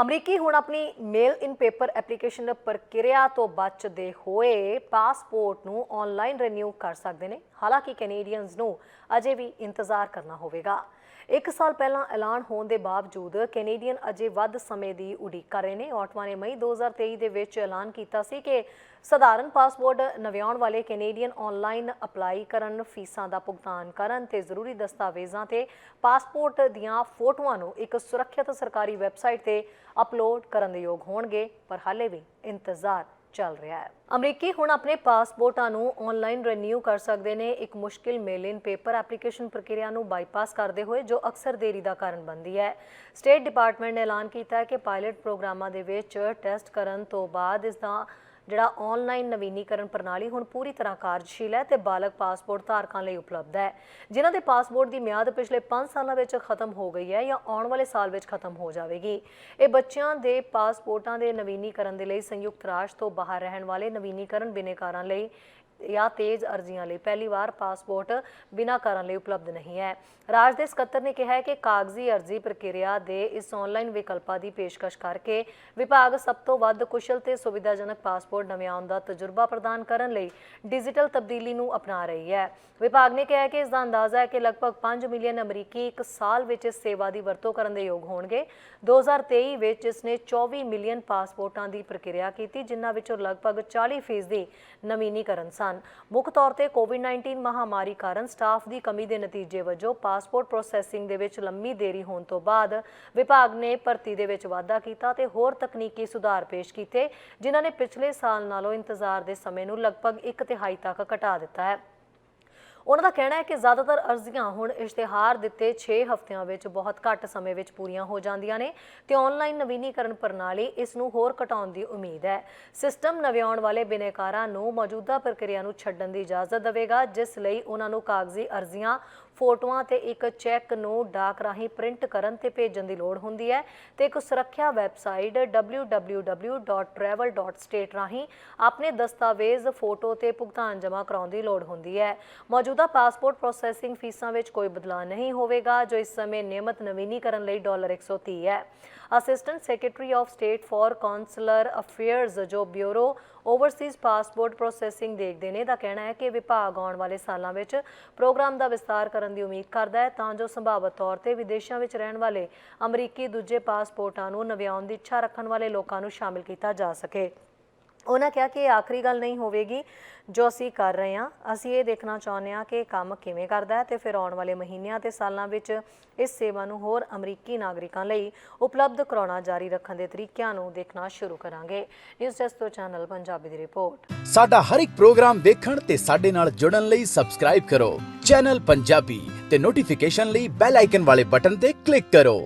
ਅਮਰੀਕੀ ਹੁਣ ਆਪਣੀ ਮੇਲ ਇਨ ਪੇਪਰ ਐਪਲੀਕੇਸ਼ਨ ਪ੍ਰਕਿਰਿਆ ਤੋਂ ਬਚਦੇ ਹੋਏ ਪਾਸਪੋਰਟ ਨੂੰ ਆਨਲਾਈਨ ਰੀਨਿਊ ਕਰ ਸਕਦੇ ਨੇ। ਹਾਲਾਂਕਿ ਕੈਨੇਡੀਅਨਸ ਨੂੰ ਅਜੇ ਵੀ ਇੰਤਜ਼ਾਰ ਕਰਨਾ ਹੋਵੇਗਾ। ਇੱਕ ਸਾਲ ਪਹਿਲਾਂ ਐਲਾਨ ਹੋਣ ਦੇ ਬਾਵਜੂਦ ਕੈਨੇਡੀਅਨ ਅਜੇ ਵੱਧ ਸਮੇਂ ਦੀ ਉਡੀਕ ਕਰ ਰਹੇ ਨੇ। ਆਟਵਾ ਨੇ ਮਈ 2023 ਦੇ ਵਿੱਚ ਐਲਾਨ ਕੀਤਾ ਸੀ ਕਿ ਸਧਾਰਨ ਪਾਸਪੋਰਟ ਨਵਿਆਉਣ ਵਾਲੇ ਕੈਨੇਡੀਅਨ ਆਨਲਾਈਨ ਅਪਲਾਈ ਕਰਨ, ਫੀਸਾਂ ਦਾ ਭੁਗਤਾਨ ਕਰਨ ਤੇ ਜ਼ਰੂਰੀ ਦਸਤਾਵੇਜ਼ਾਂ ਤੇ ਪਾਸਪੋਰਟ ਦੀਆਂ ਫੋਟੋਆਂ ਨੂੰ ਇੱਕ ਸੁਰੱਖਿਅਤ ਸਰਕਾਰੀ ਵੈਬਸਾਈਟ ਤੇ ਅਪਲੋਡ ਕਰਨ ਦੇ ਯੋਗ ਹੋਣਗੇ, ਪਰ ਹਾਲੇ ਵੀ ਇੰਤਜ਼ਾਰ ਚੱਲ ਰਿਹਾ ਹੈ। ਅਮਰੀਕੀ ਹੁਣ ਆਪਣੇ ਪਾਸਪੋਰਟਾਂ ਨੂੰ ਆਨਲਾਈਨ ਰੀਨਿਊ ਕਰ ਸਕਦੇ ਨੇ। ਇੱਕ ਮੁਸ਼ਕਿਲ ਮੇਲ ਇਨ ਪੇਪਰ ਐਪਲੀਕੇਸ਼ਨ ਪ੍ਰਕਿਰਿਆ ਨੂੰ ਬਾਈਪਾਸ ਕਰਦੇ ਹੋਏ, ਜੋ ਅਕਸਰ ਦੇਰੀ ਦਾ ਕਾਰਨ ਬਣਦੀ ਹੈ। ਸਟੇਟ ਡਿਪਾਰਟਮੈਂਟ ਨੇ ਐਲਾਨ ਕੀਤਾ ਹੈ ਕਿ ਪਾਇਲਟ ਪ੍ਰੋਗਰਾਮਾਂ ਦੇ ਵਿੱਚ ਟੈਸਟ ਕਰਨ ਤੋਂ ਬਾਅਦ ਇਸ ਦਾ ਜਿਹੜਾ ਆਨਲਾਈਨ ਨਵੀਨੀਕਰਨ ਪ੍ਰਣਾਲੀ ਹੁਣ ਪੂਰੀ ਤਰ੍ਹਾਂ ਕਾਰਜਸ਼ੀਲ ਹੈ ਤੇ ਬਾਲਗ ਪਾਸਪੋਰਟ ਧਾਰਕਾਂ ਲਈ ਉਪਲਬਧ ਹੈ। ਜਿਨ੍ਹਾਂ ਦੇ ਪਾਸਪੋਰਟ ਦੀ ਮਿਆਦ ਪਿਛਲੇ 5 ਸਾਲਾਂ ਵਿੱਚ ਖਤਮ ਹੋ ਗਈ ਹੈ ਜਾਂ ਆਉਣ ਵਾਲੇ ਸਾਲ ਵਿੱਚ ਖਤਮ ਹੋ ਜਾਵੇਗੀ। ਇਹ ਬੱਚਿਆਂ ਦੇ ਪਾਸਪੋਰਟਾਂ ਦੇ ਨਵੀਨੀਕਰਨ ਦੇ ਲਈ ਸੰਯੁਕਤ ਰਾਸ਼ਟਰ ਤੋਂ ਬਾਹਰ ਰਹਿਣ ਵਾਲੇ ਨਵੀਨੀਕਰਨ ਬਿਨੇਕਾਰਾਂ ਲਈ ਜਾਂ ਤੇਜ਼ ਅਰਜ਼ੀਆਂ ਲਈ ਪਹਿਲੀ ਵਾਰ ਪਾਸਪੋਰਟ ਬਿਨਾਂ ਕਰਨ ਲਈ ਉਪਲਬਧ ਨਹੀਂ ਹੈ। ਰਾਜ ਦੇ ਸਕੱਤਰ ਨੇ ਕਿਹਾ ਹੈ ਕਿ ਕਾਗਜ਼ੀ ਅਰਜ਼ੀ ਪ੍ਰਕਿਰਿਆ ਦੇ ਇਸ ਆਨਲਾਈਨ ਵਿਕਲਪਾਂ ਦੀ ਪੇਸ਼ਕਸ਼ ਕਰਕੇ ਵਿਭਾਗ ਸਭ ਤੋਂ ਵੱਧ ਕੁਸ਼ਲ ਤੇ ਸੁਵਿਧਾਜਨਕ ਪਾਸਪੋਰਟ ਨਵਿਆਉਣ ਦਾ ਤਜਰਬਾ ਪ੍ਰਦਾਨ ਕਰਨ ਲਈ ਡਿਜੀਟਲ ਤਬਦੀਲੀ ਨੂੰ ਅਪਣਾ ਰਹੀ ਹੈ। ਵਿਭਾਗ ਨੇ ਕਿਹਾ ਕਿ ਇਸ ਦਾ ਅੰਦਾਜ਼ਾ ਹੈ ਕਿ ਲਗਭਗ 5 ਮਿਲੀਅਨ ਅਮਰੀਕੀ ਇੱਕ ਸਾਲ ਵਿੱਚ ਇਸ ਸੇਵਾ ਦੀ ਵਰਤੋਂ ਕਰਨ ਦੇ ਯੋਗ ਹੋਣਗੇ। 2023 ਵਿੱਚ ਇਸ ਨੇ 24 ਮਿਲੀਅਨ ਪਾਸਪੋਰਟਾਂ ਦੀ ਪ੍ਰਕਿਰਿਆ ਕੀਤੀ, ਜਿਨ੍ਹਾਂ ਵਿੱਚੋਂ ਲਗਭਗ 40% ਫੀਸਦੀ ਨਵੀਨੀਕਰਨ ਸਨ। ਮੁੱਖ ਤੌਰ ਤੇ ਕੋਵਿਡ-19 ਮਹਾਮਾਰੀ ਕਾਰਨ ਸਟਾਫ ਦੀ ਕਮੀ ਦੇ ਨਤੀਜੇ ਵਜੋਂ ਪਾਸਪੋਰਟ ਪ੍ਰੋਸੈਸਿੰਗ ਦੇ ਵਿੱਚ ਲੰਮੀ ਦੇਰੀ ਹੋਣ ਤੋਂ ਬਾਅਦ ਵਿਭਾਗ ਨੇ ਭਰਤੀ ਦੇ ਵਿੱਚ ਵਾਧਾ ਕੀਤਾ ਤੇ ਹੋਰ ਤਕਨੀਕੀ ਸੁਧਾਰ ਪੇਸ਼ ਕੀਤੇ, ਜਿਨ੍ਹਾਂ ਨੇ ਪਿਛਲੇ ਸਾਲ ਨਾਲੋਂ ਇੰਤਜ਼ਾਰ ਦੇ ਸਮੇਂ ਨੂੰ ਲਗਭਗ ਇੱਕ ਤਿਹਾਈ ਤੱਕ ਘਟਾ ਦਿੱਤਾ ਹੈ। ਉਹਨਾਂ ਦਾ ਕਹਿਣਾ ਹੈ ਕਿ ਜ਼ਿਆਦਾਤਰ ਅਰਜ਼ੀਆਂ ਹੁਣ ਇਸ਼ਤਿਹਾਰ ਦਿੱਤੇ 6 ਹਫ਼ਤਿਆਂ ਵਿੱਚ ਬਹੁਤ ਘੱਟ ਸਮੇਂ ਵਿੱਚ ਪੂਰੀਆਂ ਹੋ ਜਾਂਦੀਆਂ ਨੇ ਤੇ ਆਨਲਾਈਨ ਨਵੀਨੀਕਰਨ ਪ੍ਰਣਾਲੀ ਇਸ ਨੂੰ ਹੋਰ ਘਟਾਉਣ ਦੀ ਉਮੀਦ ਹੈ। ਸਿਸਟਮ ਨਵਿਆਉਣ ਵਾਲੇ ਬਿਨੇਕਾਰਾਂ ਨੂੰ ਮੌਜੂਦਾ ਪ੍ਰਕਿਰਿਆ ਨੂੰ ਛੱਡਣ ਦੀ ਇਜਾਜ਼ਤ ਦੇਵੇਗਾ, ਜਿਸ ਲਈ ਉਹਨਾਂ ਨੂੰ ਕਾਗਜ਼ੀ ਅਰਜ਼ੀਆਂ, ਫੋਟੋਆਂ ਤੇ ਇੱਕ ਚੈੱਕ ਨੂੰ ਡਾਕ ਰਾਹੀਂ ਪ੍ਰਿੰਟ ਕਰਨ ਤੇ ਭੇਜਣ ਦੀ ਲੋੜ ਹੁੰਦੀ ਹੈ ਤੇ ਇੱਕ ਸੁਰੱਖਿਆ ਵੈਬਸਾਈਟ www.travel.state ਰਾਹੀਂ ਆਪਣੇ ਦਸਤਾਵੇਜ਼, ਫੋਟੋ ਤੇ ਭੁਗਤਾਨ ਜਮ੍ਹਾਂ ਕਰਾਉਣ ਦੀ ਲੋੜ ਹੁੰਦੀ ਹੈ। ਮੌਜੂਦਾ ਪਾਸਪੋਰਟ ਪ੍ਰੋਸੈਸਿੰਗ ਫੀਸਾਂ ਵਿੱਚ ਕੋਈ ਬਦਲਾਅ ਨਹੀਂ ਹੋਵੇਗਾ, ਜੋ ਇਸ ਸਮੇਂ ਨਿਯਮਤ ਨਵੀਨੀਕਰਨ ਲਈ ਡਾਲਰ 130 ਹੈ। Assistant secretary of state for consular affairs ਜੋ ਬਿਊਰੋ ਓਵਰਸੀਜ਼ ਪਾਸਪੋਰਟ ਪ੍ਰੋਸੈਸਿੰਗ ਦੇਖਦੇ ਨੇ, ਦਾ ਕਹਿਣਾ ਹੈ ਕਿ ਵਿਭਾਗ ਆਉਣ ਵਾਲੇ ਸਾਲਾਂ ਵਿੱਚ ਪ੍ਰੋਗਰਾਮ ਦਾ ਵਿਸਤਾਰ ਕਰਨ ਦੀ ਉਮੀਦ ਕਰਦਾ ਹੈ, ਤਾਂ ਜੋ ਸੰਭਾਵਤ ਤੌਰ ਤੇ ਵਿਦੇਸ਼ਾਂ ਵਿੱਚ ਰਹਿਣ ਵਾਲੇ ਅਮਰੀਕੀ ਦੂਜੇ ਪਾਸਪੋਰਟਾਂ ਨੂੰ ਨਵਿਆਉਣ ਦੀ ਇੱਛਾ ਰੱਖਣ ਵਾਲੇ ਲੋਕਾਂ ਨੂੰ ਸ਼ਾਮਿਲ ਕੀਤਾ ਜਾ ਸਕੇ। ਉਹਨਾਂ ਕਿਹਾ ਕਿ ਇਹ ਆਖਰੀ ਗੱਲ ਨਹੀਂ ਹੋਵੇਗੀ, ਜੋ ਅਸੀਂ ਕਰ ਰਹੇ ਹਾਂ। ਅਸੀਂ ਇਹ ਦੇਖਣਾ ਚਾਹੁੰਦੇ ਹਾਂ ਕਿ ਕੰਮ ਕਿਵੇਂ ਕਰਦਾ ਹੈ ਤੇ ਫਿਰ ਆਉਣ ਵਾਲੇ ਮਹੀਨਿਆਂ ਤੇ ਸਾਲਾਂ ਵਿੱਚ ਇਸ ਸੇਵਾ ਨੂੰ ਹੋਰ ਅਮਰੀਕੀ ਨਾਗਰਿਕਾਂ ਲਈ ਉਪਲਬਧ ਕਰਾਉਣਾ ਜਾਰੀ ਰੱਖਣ ਦੇ ਤਰੀਕਿਆਂ ਨੂੰ ਦੇਖਣਾ ਸ਼ੁਰੂ ਕਰਾਂਗੇ। ਨਿਊਜ਼ ਡੈਸਕ ਤੋਂ ਚੈਨਲ ਪੰਜਾਬੀ ਦੀ ਰਿਪੋਰਟ। ਸਾਡਾ ਹਰ ਇੱਕ ਪ੍ਰੋਗਰਾਮ ਦੇਖਣ ਤੇ ਸਾਡੇ ਨਾਲ ਜੁੜਨ ਲਈ ਸਬਸਕ੍ਰਾਈਬ ਕਰੋ। ਚੈਨਲ ਪੰਜਾਬੀ ਤੇ ਨੋਟੀਫਿਕੇਸ਼ਨ ਲਈ ਬੈਲ ਆਈਕਨ ਵਾਲੇ ਬਟਨ ਤੇ ਕਲਿੱਕ ਕਰੋ।